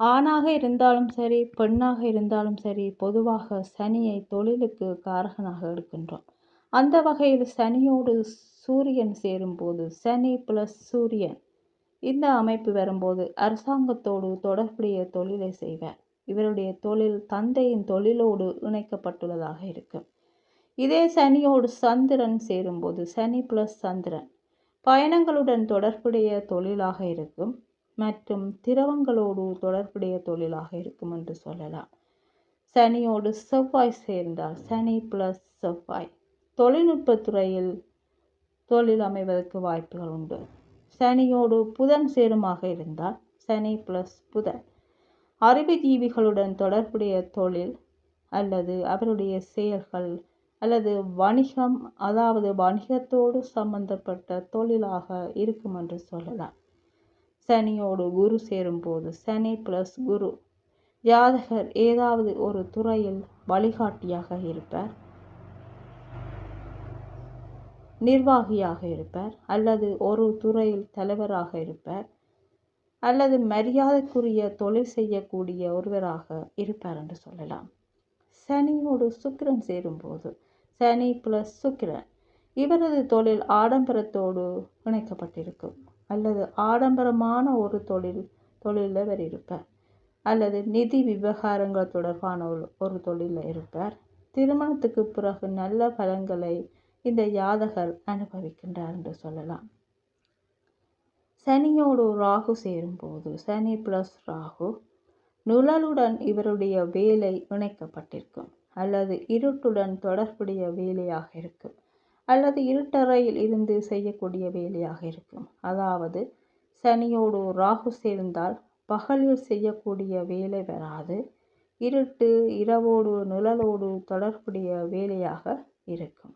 ஆணாக இருந்தாலும் சரி பெண்ணாக இருந்தாலும் சரி பொதுவாக சனியை தொழிலுக்கு காரகனாக எடுக்கின்றோம். அந்த வகையில் சனியோடு சூரியன் சேரும்போது சனி பிளஸ் சூரியன் இந்த அமைப்பு வரும்போது அரசாங்கத்தோடு தொடர்புடைய தொழிலை செய்வார். இவருடைய தொழில் தந்தையின் தொழிலோடு இணைக்கப்பட்டுள்ளதாக இருக்கும் இதே சனியோடு சந்திரன் சேரும்போது சனி பிளஸ் சந்திரன் பயணங்களுடன் தொடர்புடைய தொழிலாக இருக்கும். மற்றும் திரவங்களோடு தொடர்புடைய தொழிலாக இருக்கும் என்று சொல்லலாம். சனியோடு செவ்வாய் சேர்ந்தால் சனி பிளஸ் செவ்வாய். தொழில்நுட்பத் துறையில் தொழில் அமைவதற்கு வாய்ப்புகள் உண்டு. சனியோடு புதன் சேருமாக இருந்தால் சனி பிளஸ் புதன். அறிவுஜீவிகளுடன் தொடர்புடைய தொழில் அல்லது அவருடைய செயல்கள் அல்லது வணிகம் அதாவது வணிகத்தோடு சம்பந்தப்பட்ட தொழிலாக இருக்கும் என்று சொல்லலாம். சனியோடு குரு சேரும்போது சனி பிளஸ் குரு. ஜாதகர் ஏதாவது ஒரு துறையில் வழிகாட்டியாக இருப்பார். நிர்வாகியாக இருப்பார். அல்லது ஒரு துறையில் தலைவராக இருப்பார். அல்லது மரியாதைக்குரிய தொழில் செய்யக்கூடிய ஒருவராக இருப்பார் என்று சொல்லலாம். சனியோடு சுக்கிரன் சேரும்போது சனி பிளஸ் சுக்கிரன். இவரது தொழில் ஆடம்பரத்தோடு இணைக்கப்பட்டிருக்கும். அல்லது ஆடம்பரமான ஒரு தொழில் தொழிலில் இருப்பார். அல்லது நிதி விவகாரங்கள் தொடர்பான ஒரு ஒரு தொழிலில் இருப்பார். திருமணத்துக்கு பிறகு நல்ல பலன்களை இந்த யாதகர் அனுபவிக்கின்றார் என்று சொல்லலாம். சனியோடு ராகு சேரும்போது சனி பிளஸ் ராகு நுழலுடன் இவருடைய வேலை இணைக்கப்பட்டிருக்கும். அல்லது இருட்டுடன் தொடர்புடைய வேலையாக இருக்கும். அல்லது இருட்டறையில் இருந்து செய்யக்கூடிய வேலையாக இருக்கும். அதாவது சனியோடு ராகு சேர்ந்தால் பகலில் செய்யக்கூடிய வேலை வராது. இருட்டு இரவோடு நிழலோடு தொடர்புடைய வேலையாக இருக்கும்.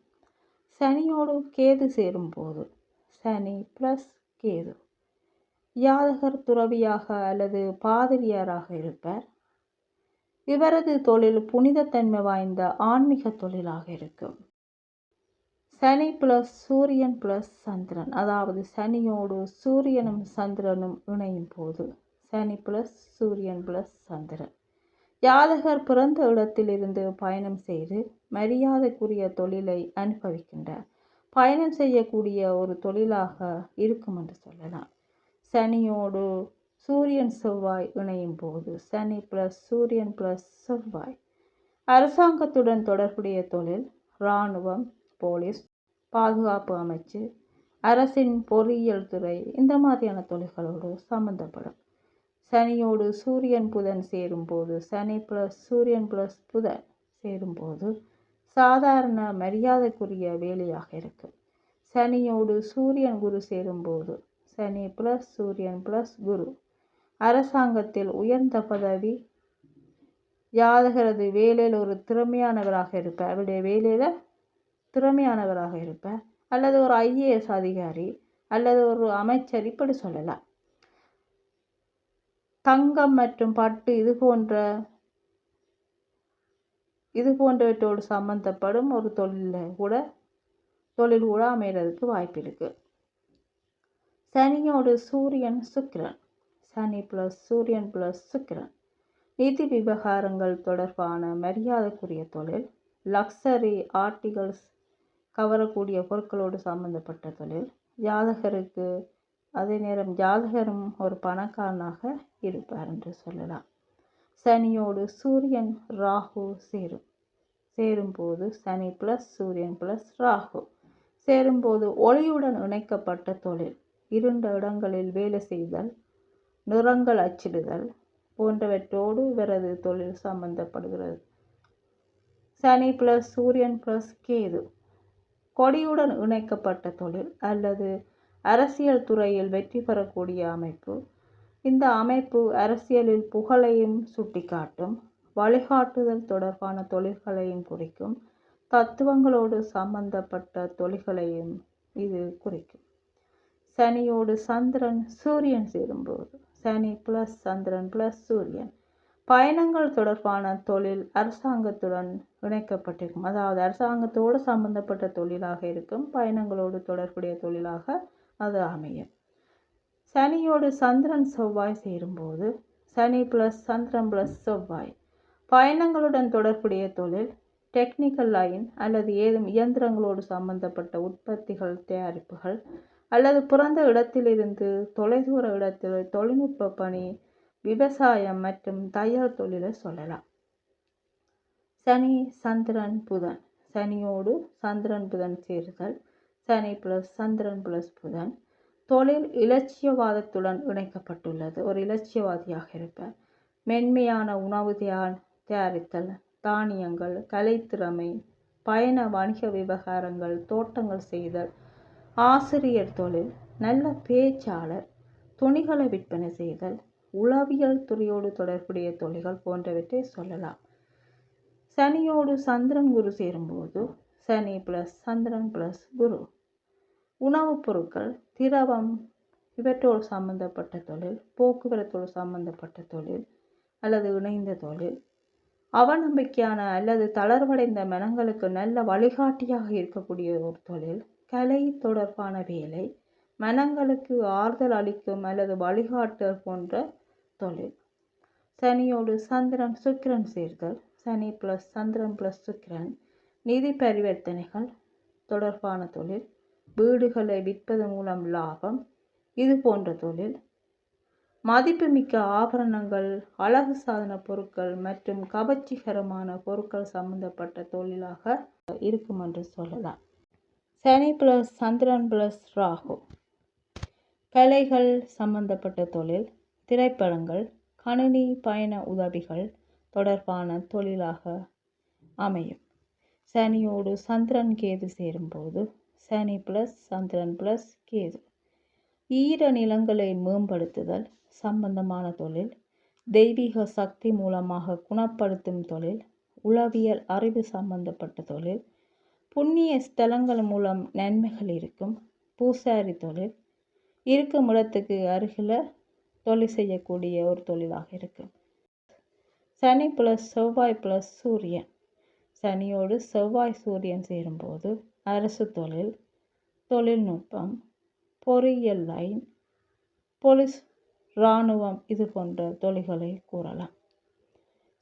சனியோடு கேது சேரும்போது சனி ப்ளஸ் கேது. யாதகர் துறவியாக அல்லது பாதிரியாராக இருப்பார். இவரது தொழில் புனிதத்தன்மை வாய்ந்த ஆன்மீக தொழிலாக இருக்கும். Sani plus Suriyan plus Chandran. அதாவது சனியோடு சூரியனும் சந்திரனும் இணையும் போது சனி பிளஸ் சூரியன் பிளஸ் சந்திரன். யாதகர் பிறந்த இடத்திலிருந்து பயணம் செய்து மரியாதைக்குரிய தொழிலை அனுபவிக்கின்றார். பயணம் செய்யக்கூடிய ஒரு தொழிலாக இருக்கும் என்று சொல்லலாம். சனியோடு சூரியன் செவ்வாய் இணையும் போது சனி ப்ளஸ் சூரியன் ப்ளஸ் செவ்வாய். அரசாங்கத்துடன் தொடர்புடைய தொழில் இராணுவம் போலீஸ் பாதுகாப்பு அமைச்சு அரசின் பொறியியல் துறை இந்த மாதிரியான தொழில்களோடு சம்பந்தப்படும். சனியோடு சூரியன் புதன் சேரும்போது சனி ப்ளஸ் சூரியன் ப்ளஸ் புதன் சேரும்போது சாதாரண மரியாதைக்குரிய வேலையாக இருக்கும் சனியோடு சூரியன் குரு சேரும்போது சனி ப்ளஸ் சூரியன் ப்ளஸ் குரு. அரசாங்கத்தில் உயர்ந்த பதவி ஜாதகரது வேலையில் ஒரு திறமையானவராக இருப்பார் அவருடைய வேலையில் திறமையானவராக இருப்பார் அல்லது ஒரு ஐஏஎஸ் அதிகாரி அல்லது ஒரு அமைச்சர் இப்படி சொல்லலாம். தங்கம் மற்றும் பட்டு இது போன்ற இது போன்றவற்றோடு சம்பந்தப்படும் ஒரு தொழிலில் கூட தொழில் கூட அமைகிறதுக்கு வாய்ப்பு இருக்குது சனியோடு சூரியன் சுக்கிரன். சனி ப்ளஸ் சூரியன் ப்ளஸ் சுக்கிரன். நிதி விவகாரங்கள் தொடர்பான மரியாதைக்குரிய தொழில் லக்ஸரி ஆர்டிகல்ஸ் கவரக்கூடிய பொருட்களோடு சம்பந்தப்பட்ட தொழில் ஜாதகருக்கு அதே நேரம் ஜாதகரும் ஒரு பணக்காரனாக இருப்பார் என்று சொல்லலாம். சனியோடு சூரியன் ராகு சேரும். சேரும்போது சனி ப்ளஸ் சூரியன் ப்ளஸ் ராகு. சேரும்போது ஒளியுடன் இணைக்கப்பட்ட தொழில். இருண்ட இடங்களில் வேலை செய்தல் நிறங்கள் அச்சிடுதல் போன்றவற்றோடு இவரது தொழில் சம்பந்தப்படுகிறது. Sani plus Suriyan plus Ketu. கொடியுடன் இணைக்கப்பட்ட தொழில் அல்லது அரசியல் துறையில் வெற்றி பெறக்கூடிய அமைப்பு. இந்த அமைப்பு அரசியலில் புகழையும் சுட்டிக்காட்டும் வழிகாட்டுதல் தொடர்பான தொழில்களையும் குறிக்கும் தத்துவங்களோடு சம்பந்தப்பட்ட தொழில்களையும் இது குறிக்கும். சனியோடு சந்திரன் சூரியன் சேரும்போது சனி ப்ளஸ் சந்திரன் ப்ளஸ் சூரியன் பயணங்கள் தொடர்பான தொழில் அரசாங்கத்துடன் இணைக்கப்பட்டிருக்கும். அதாவது அரசாங்கத்தோடு சம்பந்தப்பட்ட தொழிலாக இருக்கும் பயணங்களோடு தொடர்புடைய தொழிலாக அது அமையும். சனியோடு சந்திரன் செவ்வாய் சேரும்போது சனி ப்ளஸ் சந்திரன் ப்ளஸ் செவ்வாய். பயணங்களுடன் தொடர்புடைய தொழில் டெக்னிக்கல் லைன் அல்லது ஏதும் இயந்திரங்களோடு சம்பந்தப்பட்ட உற்பத்திகள் தயாரிப்புகள் அல்லது பிறந்த இடத்திலிருந்து தொலைதூர இடத்தில் தொழில்நுட்ப பணி விவசாயம் மற்றும் தையல் தொழிலை சொல்லலாம். சனி சந்திரன் புதன். சனியோடு சந்திரன் புதன் சேருதல். சனி பிளஸ் சந்திரன் ப்ளஸ் புதன். தொழில் இலட்சியவாதத்துடன் இணைக்கப்பட்டுள்ளது. ஒரு இலட்சியவாதியாக இருப்பார் மென்மையான உணவு தயாரித்தல் தானியங்கள் கலைத்திறமை பயண வணிக விவகாரங்கள் தோட்டங்கள் செய்தல் ஆசிரியர் தொழில் நல்ல பேச்சாளர் துணிகளை விற்பனை செய்தல் உளவியல் துறையோடு தொடர்புடைய தொழில்கள் போன்றவற்றை சொல்லலாம். சனியோடு சந்திரன் குரு சேரும்போது சனி ப்ளஸ் சந்திரன் ப்ளஸ் குரு. உணவுப் பொருட்கள் திரவம் இவற்றோடு சம்பந்தப்பட்ட தொழில் போக்குவரத்தோடு சம்பந்தப்பட்ட தொழில் அல்லது இணைந்த தொழில். அவநம்பிக்கையான அல்லது தளர்வடைந்த மனங்களுக்கு நல்ல வழிகாட்டியாக இருக்கக்கூடிய ஒரு தொழில் கலை தொடர்பான வேலை மனங்களுக்கு ஆறுதல் அளிக்கும் அல்லது வழிகாட்டல் போன்ற தொழில். சனியோடு சந்திரன் சுக்கிரன் சேர்தல். சனி ப்ளஸ் சந்திரன் ப்ளஸ் சுக்கிரன். நிதி பரிவர்த்தனைகள். தொடர்பான தொழில். வீடுகளை விற்பது மூலம் லாபம். இது போன்ற தொழில். மதிப்புமிக்க ஆபரணங்கள் அழகு சாதன பொருட்கள் மற்றும் கவர்ச்சிகரமான பொருட்கள் சம்பந்தப்பட்ட தொழிலாக இருக்கும் என்று சொல்லலாம். Sani plus Chandran plus Rahu. கலைகள் சம்பந்தப்பட்ட தொழில். திரைப்படங்கள் கணினி பயண உதவிகள் தொடர்பான தொழிலாக அமையும். சனியோடு சந்திரன் கேது சேரும்போது சனி பிளஸ் சந்திரன் பிளஸ் கேது. ஈர நிலங்களை மேம்படுத்துதல் சம்பந்தமான தொழில் தெய்வீக சக்தி மூலமாக குணப்படுத்தும் தொழில் உளவியல் அறிவு சம்பந்தப்பட்ட தொழில் புண்ணிய ஸ்தலங்கள் மூலம் நன்மைகள் இருக்கும் பூசாரி தொழில். இருக்கும் இடத்துக்கு அருகில் தொழில் செய்யக்கூடிய ஒரு தொழிலாக இருக்குது சனி ப்ளஸ் செவ்வாய் ப்ளஸ் சூரியன். சனியோடு செவ்வாய் சூரியன் சேரும்போது அரசு தொழில் தொழில்நுட்பம் பொறியியல் லைன் போலீஸ் இராணுவம் இது போன்ற தொழில்களை கூறலாம்.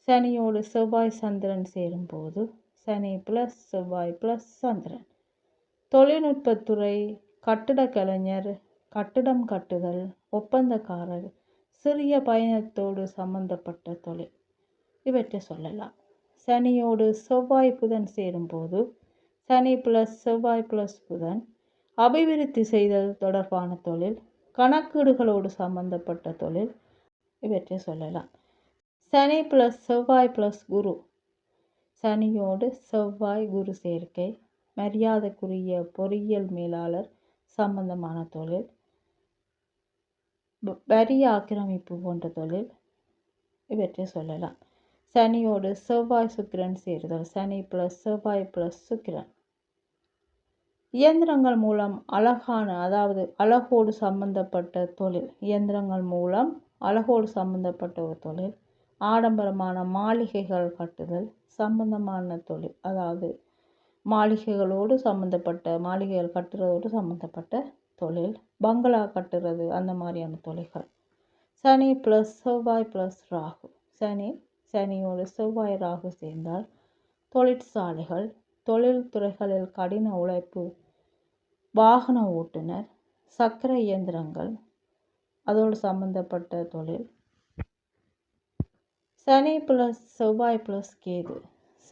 சனியோடு செவ்வாய் சந்திரன் சேரும்போது சனி ப்ளஸ் செவ்வாய் ப்ளஸ் சந்திரன். தொழில்நுட்பத்துறை கட்டிடக் கலைஞர் கட்டிடம் கட்டுதல் ஒப்பந்தக்காரர் சிறிய பயணத்தோடு சம்பந்தப்பட்ட தொழில். இவற்றை சொல்லலாம். சனியோடு செவ்வாய் புதன் சேரும்போது சனி ப்ளஸ் செவ்வாய் ப்ளஸ் புதன் அபிவிருத்தி செய்தல் தொடர்பான தொழில் கணக்கீடுகளோடு சம்பந்தப்பட்ட தொழில் இவற்றை சொல்லலாம். Sani plus Sevvai plus Guru. சனியோடு Sevvai குரு சேர்க்கை மரியாதைக்குரிய பொறியியல் மேலாளர் சம்பந்தமான தொழில் வரி ஆக்கிரமிப்பு போன்ற தொழில் இவற்றை சொல்லலாம். சனியோடு செவ்வாய் சுக்கிரன் சேருதல். சனி ப்ளஸ் செவ்வாய் ப்ளஸ் சுக்கிரன். இயந்திரங்கள் மூலம் அழகான அதாவது அழகோடு சம்பந்தப்பட்ட தொழில். இயந்திரங்கள் மூலம் அழகோடு சம்பந்தப்பட்ட ஒரு தொழில். ஆடம்பரமான மாளிகைகள் கட்டுதல். சம்பந்தமான தொழில். அதாவது மாளிகைகளோடு சம்மந்தப்பட்ட மாளிகைகள் கட்டுறதோடு சம்மந்தப்பட்ட தொழில் பங்களா கட்டுறது அந்த மாதிரியான தொழில்கள். Sani plus Sevvai plus Rahu. சனி சனியோடு செவ்வாய் ராகு சேர்ந்தால் தொழிற்சாலைகள் தொழில்துறைகளில் கடின உழைப்பு வாகன ஓட்டுநர் சக்கர இயந்திரங்கள் அதோடு சம்மந்தப்பட்ட தொழில். Sani plus Sevvai plus Ketu.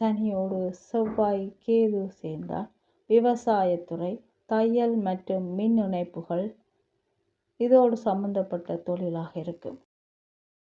சனியோடு செவ்வாய் கேது சேர்ந்தால் விவசாயத்துறை தையல் மற்றும் மின் இணைப்புகள் இதோடு சம்மந்தப்பட்ட தொழிலாக இருக்குது